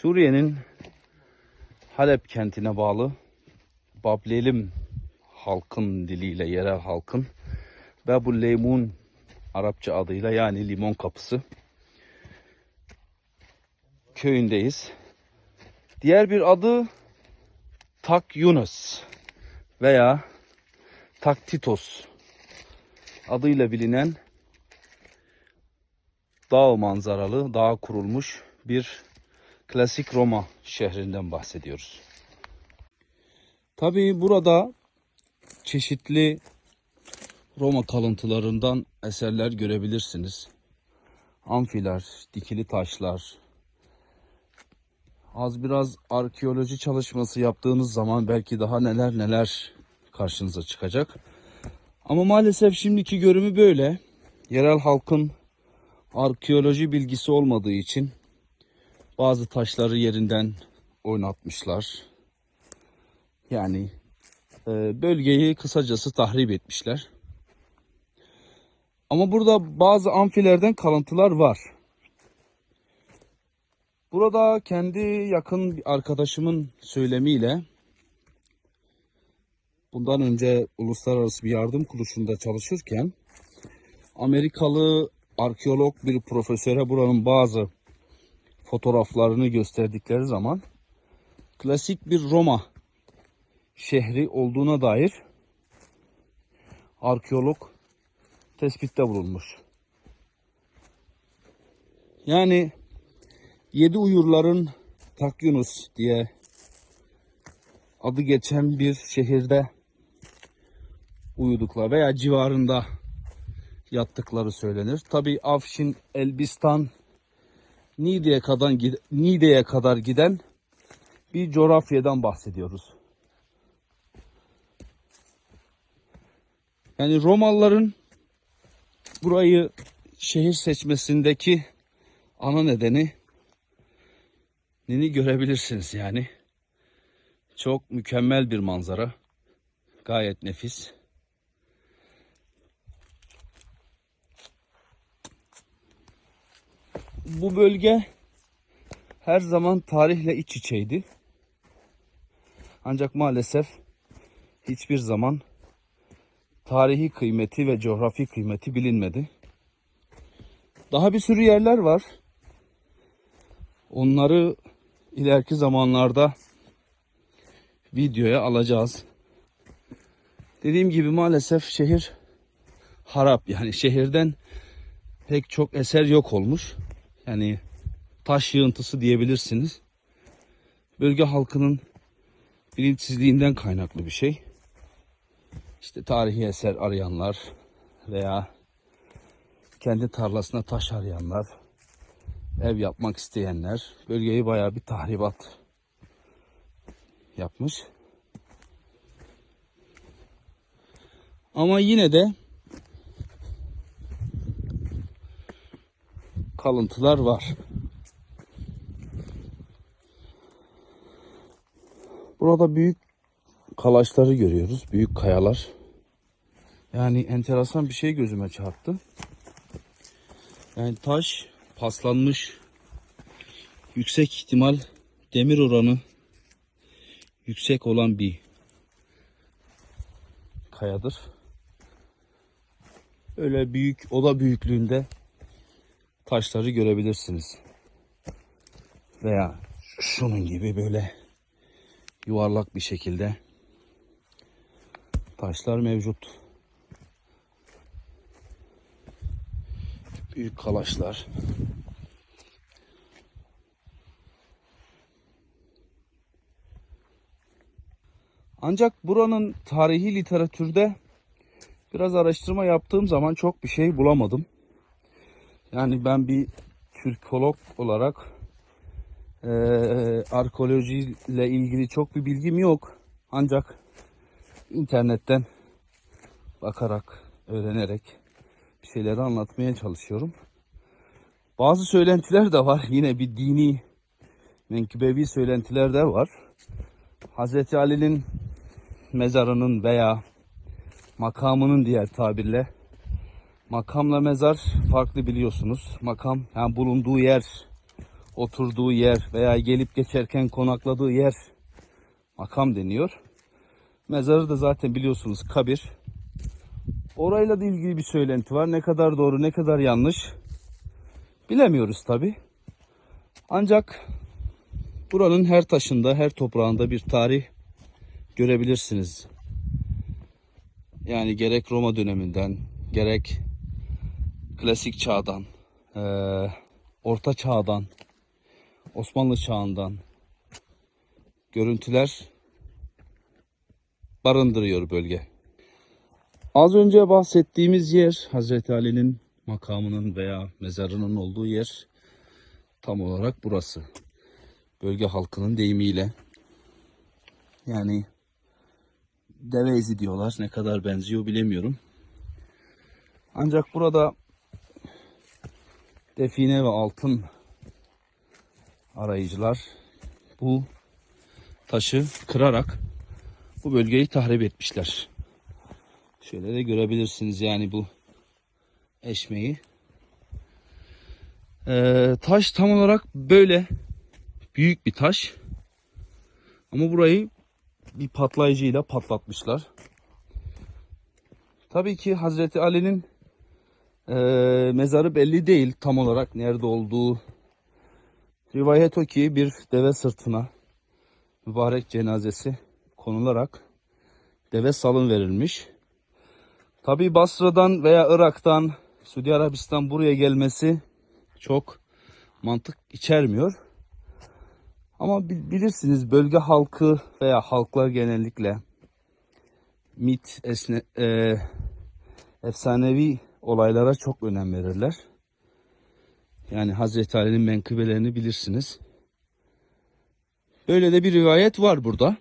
Suriye'nin Halep kentine bağlı Bablelim halkın diliyle yerel halkın Babul Leymun Arapça adıyla yani limon kapısı köyündeyiz. Diğer bir adı Tak Yunus veya Tak Titos adıyla bilinen dağ manzaralı, dağ kurulmuş bir klasik Roma şehrinden bahsediyoruz. Tabii burada çeşitli Roma kalıntılarından eserler görebilirsiniz. Amfiler, dikili taşlar. Az biraz arkeoloji çalışması yaptığınız zaman belki daha neler neler karşınıza çıkacak. Ama maalesef şimdiki görümü böyle. Yerel halkın arkeoloji bilgisi olmadığı için bazı taşları yerinden oynatmışlar. Yani e, bölgeyi kısacası tahrip etmişler. Ama burada bazı amfilerden kalıntılar var. Burada kendi yakın bir arkadaşımın söylemiyle bundan önce uluslararası bir yardım kuruluşunda çalışırken Amerikalı arkeolog bir profesöre buranın bazı fotoğraflarını gösterdikleri zaman klasik bir Roma şehri olduğuna dair arkeolog tespitte bulunmuş. Yani Yedi Uyurların Takyunus diye adı geçen bir şehirde uyudukları veya civarında yattıkları söylenir. Tabi Afşin, Elbistan, Niğde'ye kadar, Niğde'ye kadar giden bir coğrafyadan bahsediyoruz. Yani Romalıların burayı şehir seçmesindeki ana nedeni nini görebilirsiniz yani. Çok mükemmel bir manzara. Gayet nefis. Bu bölge her zaman tarihle iç içeydi. Ancak maalesef hiçbir zaman tarihi kıymeti ve coğrafi kıymeti bilinmedi. Daha bir sürü yerler var. Onları ileriki zamanlarda videoya alacağız. Dediğim gibi maalesef şehir harap yani şehirden pek çok eser yok olmuş. Yani taş yığıntısı diyebilirsiniz. Bölge halkının bilinçsizliğinden kaynaklı bir şey. İşte tarihi eser arayanlar veya kendi tarlasına taş arayanlar, ev yapmak isteyenler bölgeyi bayağı bir tahribat yapmış. Ama yine de kalıntılar var. Burada büyük kalaşları görüyoruz. Büyük kayalar. Yani enteresan bir şey gözüme çarptı. Yani taş paslanmış. Yüksek ihtimal demir oranı yüksek olan bir kayadır. Öyle büyük oda büyüklüğünde taşları görebilirsiniz. Veya şunun gibi böyle yuvarlak bir şekilde taşlar mevcut. Büyük kalaşlar. Ancak buranın tarihi literatürde biraz araştırma yaptığım zaman çok bir şey bulamadım. Yani ben bir Türkolog olarak e, arkeolojiyle ilgili çok bir bilgim yok. Ancak internetten bakarak, öğrenerek bir şeyleri anlatmaya çalışıyorum. Bazı söylentiler de var. Yine bir dini, menkıbevi söylentiler de var. Hazreti Ali'nin mezarının veya makamının diğer tabirle makamla mezar farklı biliyorsunuz. Makam yani bulunduğu yer oturduğu yer veya gelip geçerken konakladığı yer makam deniyor. Mezarı da zaten biliyorsunuz kabir. Orayla da ilgili bir söylenti var. Ne kadar doğru ne kadar yanlış bilemiyoruz tabi. Ancak buranın her taşında her toprağında bir tarih görebilirsiniz. Yani gerek Roma döneminden gerek klasik çağdan, eee, orta çağdan, Osmanlı çağından görüntüler barındırıyor bölge. Az önce bahsettiğimiz yer Hazreti Ali'nin makamının veya mezarının olduğu yer tam olarak burası. Bölge halkının deyimiyle yani deve izi diyorlar. Ne kadar benziyor bilemiyorum. Ancak burada define ve altın arayıcılar bu taşı kırarak bu bölgeyi tahrip etmişler. Şöyle de görebilirsiniz yani bu eşmeği. Ee, taş tam olarak böyle büyük bir taş. Ama burayı bir patlayıcıyla patlatmışlar. Tabii ki Hazreti Ali'nin eee, mezarı belli değil tam olarak nerede olduğu. Rivayet o ki bir deve sırtına mübarek cenazesi konularak deve salın verilmiş. Tabii Basra'dan veya Irak'tan Suudi Arabistan buraya gelmesi çok mantık içermiyor. Ama bil- bilirsiniz bölge halkı veya halklar genellikle mit, esne, e, efsanevi olaylara çok önem verirler. Yani Hazreti Ali'nin menkıbelerini bilirsiniz. Böyle de bir rivayet var burada.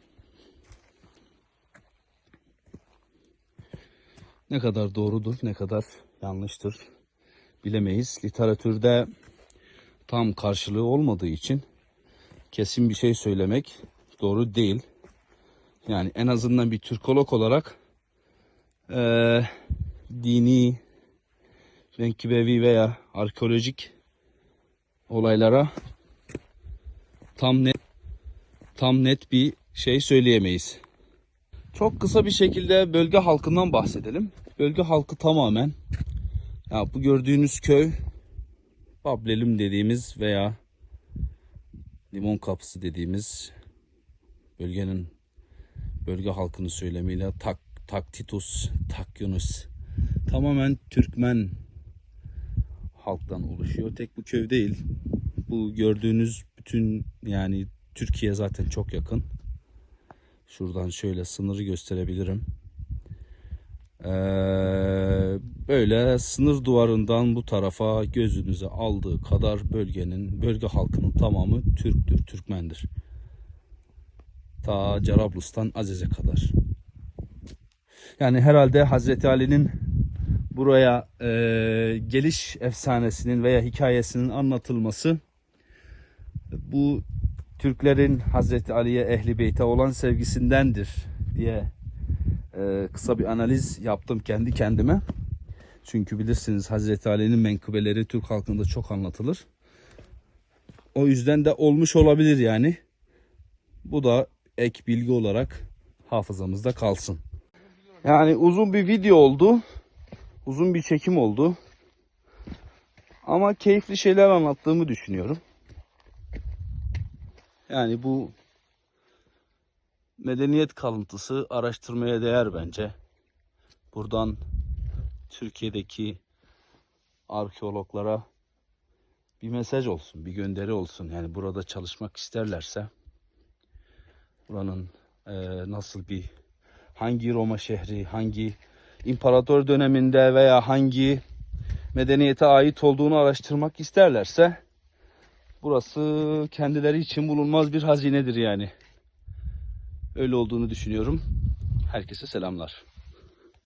Ne kadar doğrudur, ne kadar yanlıştır bilemeyiz. Literatürde tam karşılığı olmadığı için kesin bir şey söylemek doğru değil. Yani en azından bir Türkolog olarak eee, dini, menkıbevi veya arkeolojik olaylara tam net tam net bir şey söyleyemeyiz. Çok kısa bir şekilde bölge halkından bahsedelim. Bölge halkı tamamen ya bu gördüğünüz köy Bablelim dediğimiz veya Limon Kapısı dediğimiz bölgenin bölge halkının söylemiyle Tak Taktitus, Takyunus tamamen Türkmen halktan oluşuyor. Tek bu köy değil. Bu gördüğünüz bütün yani Türkiye zaten çok yakın. Şuradan şöyle sınırı gösterebilirim. Ee, böyle sınır duvarından bu tarafa gözünüze aldığı kadar bölgenin, bölge halkının tamamı Türktür, Türkmendir. Ta Cerablus'tan Aziz'e kadar. Yani herhalde Hazreti Ali'nin buraya e, geliş efsanesinin veya hikayesinin anlatılması bu Türklerin Hazreti Ali'ye ehli beyte olan sevgisindendir diye e, kısa bir analiz yaptım kendi kendime. Çünkü bilirsiniz Hazreti Ali'nin menkıbeleri Türk halkında çok anlatılır. O yüzden de olmuş olabilir yani. Bu da ek bilgi olarak hafızamızda kalsın. Yani uzun bir video oldu. Uzun bir çekim oldu. Ama keyifli şeyler anlattığımı düşünüyorum. Yani bu medeniyet kalıntısı araştırmaya değer bence. Buradan Türkiye'deki arkeologlara bir mesaj olsun, bir gönderi olsun. Yani burada çalışmak isterlerse buranın eee, nasıl bir hangi Roma şehri, hangi imparator döneminde veya hangi medeniyete ait olduğunu araştırmak isterlerse burası kendileri için bulunmaz bir hazinedir yani. Öyle olduğunu düşünüyorum. Herkese selamlar.